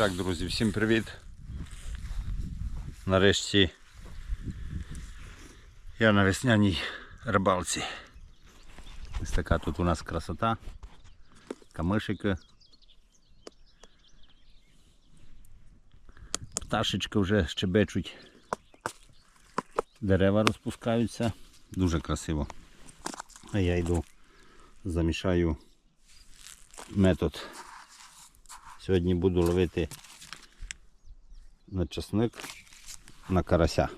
так, друзі, всім привіт. Нарешті я на весняній рибалці. Ось така тут у нас красота. Камишики. Пташечки вже щебечуть. Дерева розпускаються. Дуже красиво. А я йду, замішаю метод. Сьогодні буду ловити на часник на карася.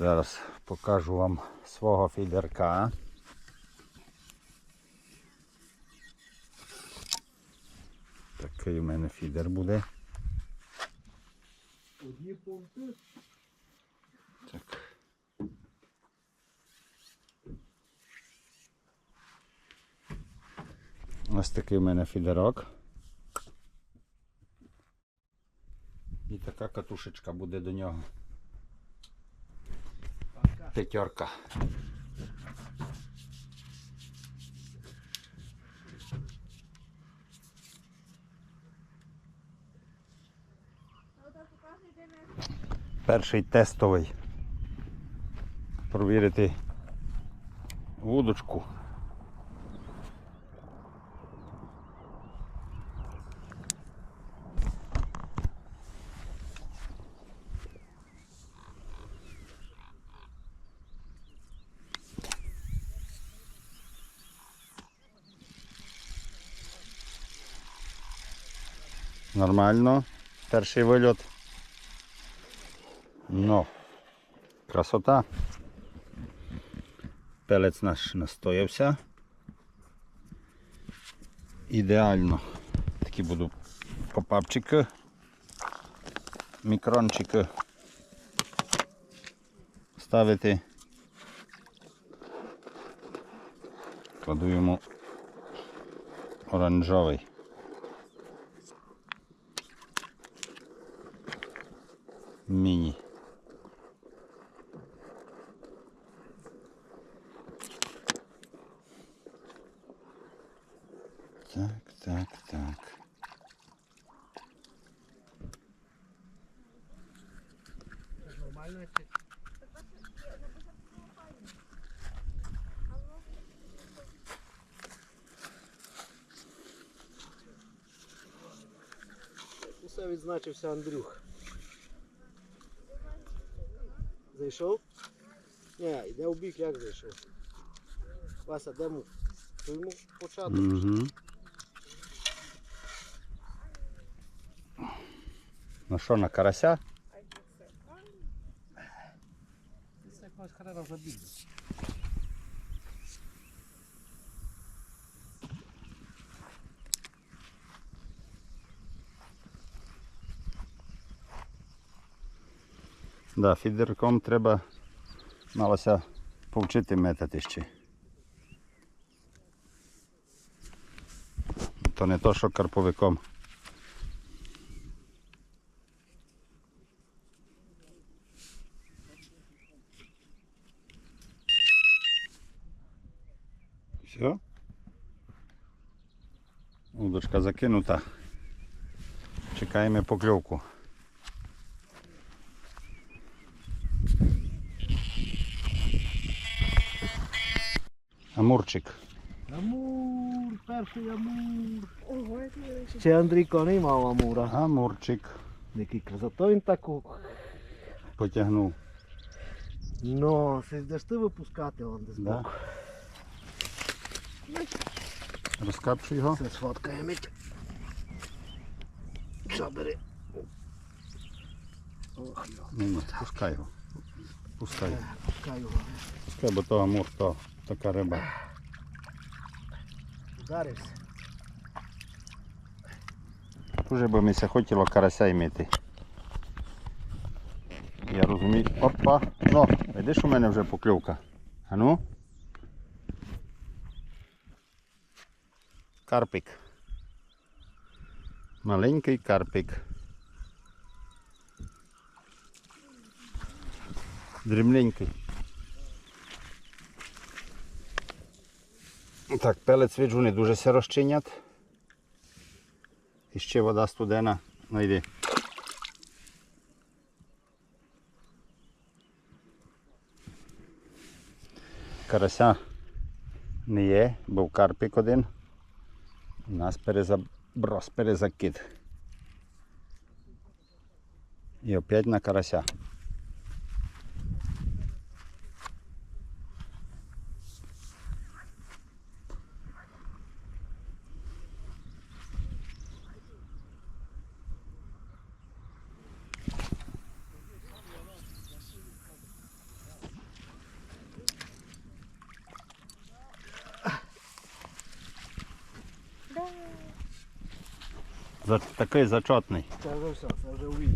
Зараз покажу вам свого фідерка. Такий у мене фідер буде. Одні пункти. Так. Ось такий у мене фідерок. І така катушечка буде до нього. П'ятерка. Перший тестовий. Провірити вудочку. Нормально. Перший вильот. Ну, красота. Пелець наш настоявся. Ідеально. Такі будуть попапчики, мікрончики ставити. Кладу йому оранжевий. Міні. Так, так, так. Це ж нормально чи? Усе відзначився Андрюх. Зайшов? Ні, йде у бік, як зайшов. Вася, де му? То йому початок. Угу. Ну що, на карася? Це якогось хрена забіг. Да, фідерком треба малося повчити метати ще. То не то, що карповиком. Все? Удочка закинута. Чекаємо покльовку. Амурчик. Амур, перший амур. Ого, великий. Ще Андрійко не мав амура. Амурчик. Який красота він таку. Потягнув. Ну, це йдеш ти випускати он десь Да. боку. Розкапчу його. Це сфоткаємо. Що бери? Ох, йо. Ні, ні, пускай його. Пускай. Пускай його. Пускай, бо то амур, то така риба. Ударився. Дуже би мися хотіло карася імити. Я розумію. Опа. Ну, видиш, у мене вже покльовка. А ну? Карпик. Маленький карпик. Дрібненький. Так, пелець виджу не дуже се розчинять. І ще вода студена. Ну йди. Карася не є, був карпік один. У нас перезаброс, перезакид. І опять на карася. За, такий зачетний. Це вже все, це вже увід.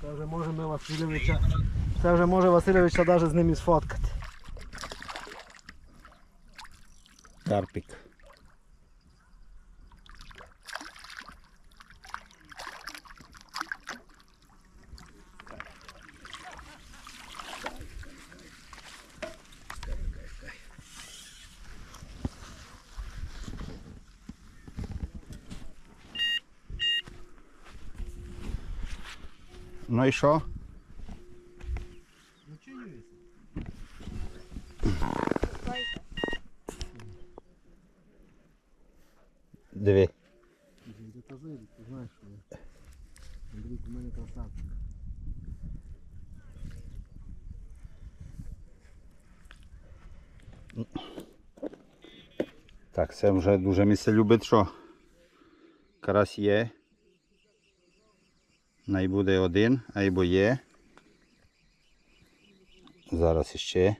Це вже може ми Васильовича. Це вже може Васильовича навіть з ним і сфоткати. Карпік. Ну і що? Ну? Байка. Диви. Зайде, ти знаєш, що я. Андрій, у мене красавчик. Так, це вже дуже місце любить, що карась є. Най буде один, або є. Зараз іще.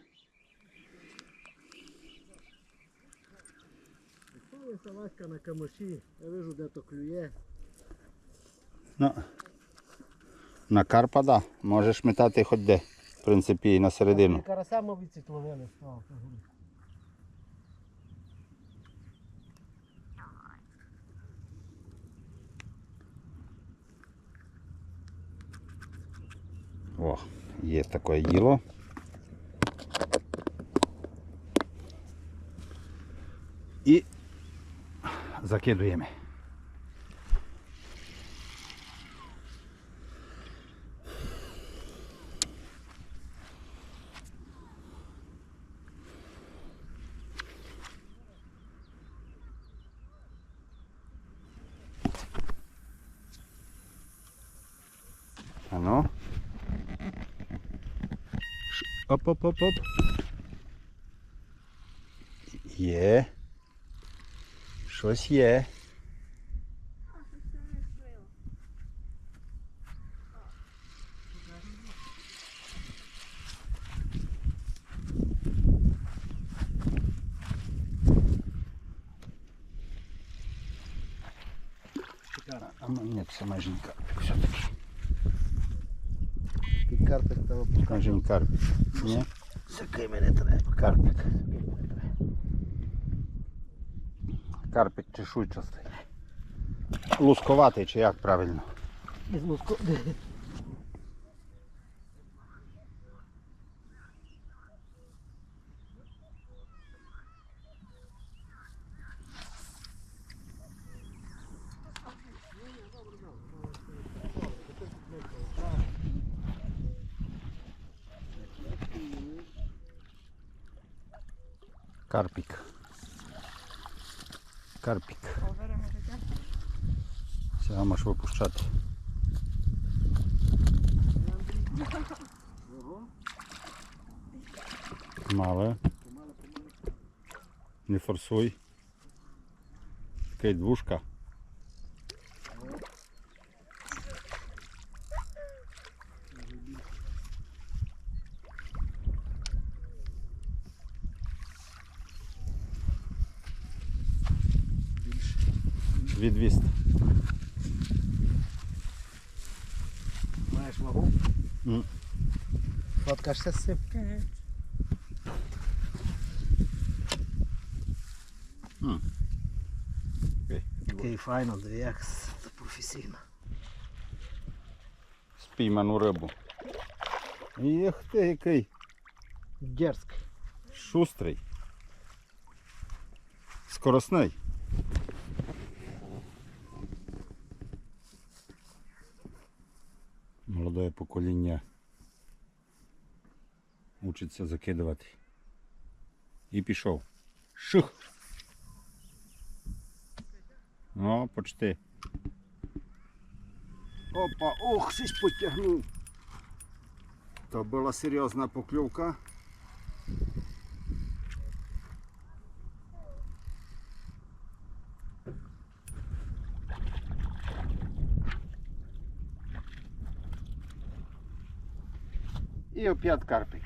Салатка на камаші. Я вижу, де то клює. Ну, на карпа, да. Можеш метати хоч де. В принципі, і на середину. Карася мовиці ловили. О, є таке діло. І закидуємо. А ну. Ш- Оп, оп, оп, оп. Є. Щось є. Шикарно. А ну, ні, це майже не карпік все-таки. Під карпик треба не карпік. Ні? Сякий мені треба. Карпік. Карпік чешуйчастий. Лусковатий чи як правильно? Із луску. Карпік. Карпік. Овера життя. Випущати. Мале. Не форсуй. Такий двушка. Дві 200. Фоткаєшся з цим? Окей. Такий файно, диви, як професійно. Спійману рибу. Ех ти який Дерзк. шустрий. Скоросний. Молоде покоління учиться закидувати. І пішов. Шух. О, почти. Опа, ох, щось потягнув. То була серйозна покльовка. І опять карпик.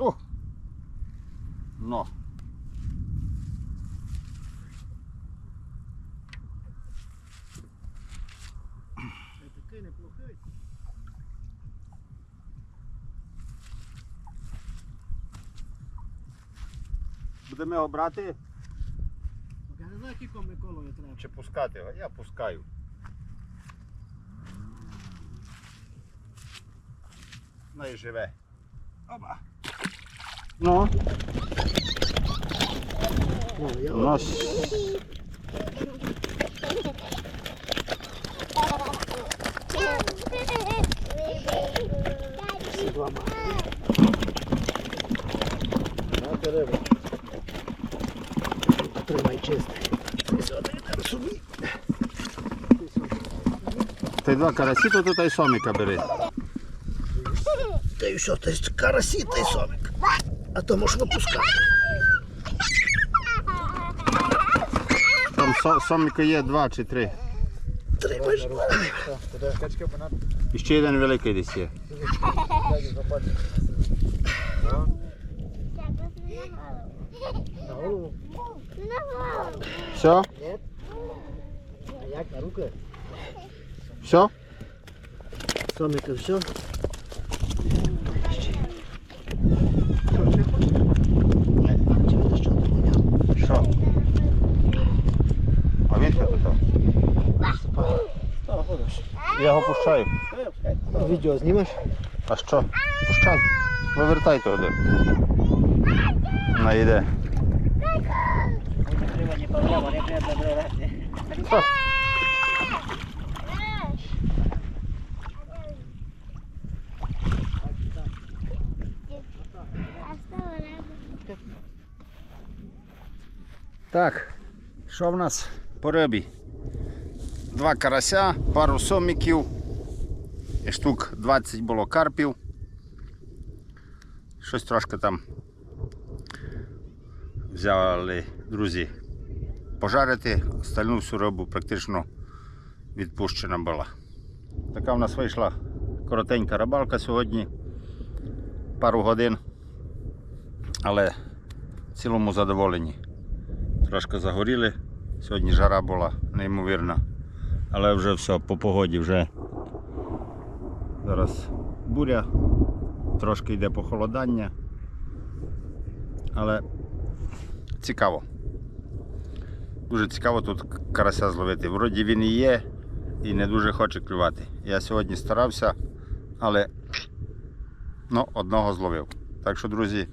О! Но. Такий неплохий. Будемо його брати Я не знаю, кілько Миколою треба. чи пускати його? Я пускаю. Ну і живе. Оба. Ну, У нас дерева. Тримай чисто. Те два карасито, то и сомика бери. Та и що, та карасі, та й сомик. А то можеш выпускать Там со, соміка є два чи три. Тримаєш. І ще один великий десь є. Все? Як на руки? Все? Сомика все. Чи ви що не поняв? Що? А він що тут? Я його пущаю. Відео знімеш? А що? Пущай. Вивертай туди. Найде. Що? Так, що в нас по рибі? Два карася, пару соміків, штук 20 було карпів. Щось трошки там взяли друзі пожарити, остальну всю рибу практично відпущена була. Така в нас вийшла коротенька рибалка сьогодні, пару годин, але в цілому задоволені. Трошки загоріли. Сьогодні жара була неймовірна. Але вже все, по погоді вже зараз буря, трошки йде похолодання. Але цікаво. Дуже цікаво тут карася зловити. Вроді він і є, і не дуже хоче клювати. Я сьогодні старався, але ну, одного зловив. Так що, друзі,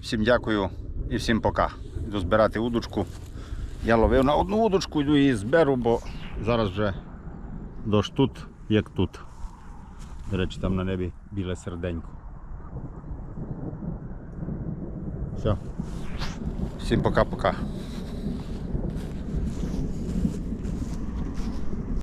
всім дякую і всім пока. Йду збирати удочку. Я ловив на одну удочку, йду її зберу, бо зараз вже дощ тут, як тут. До речі, там на небі біле серденько. Все. Всім пока-пока.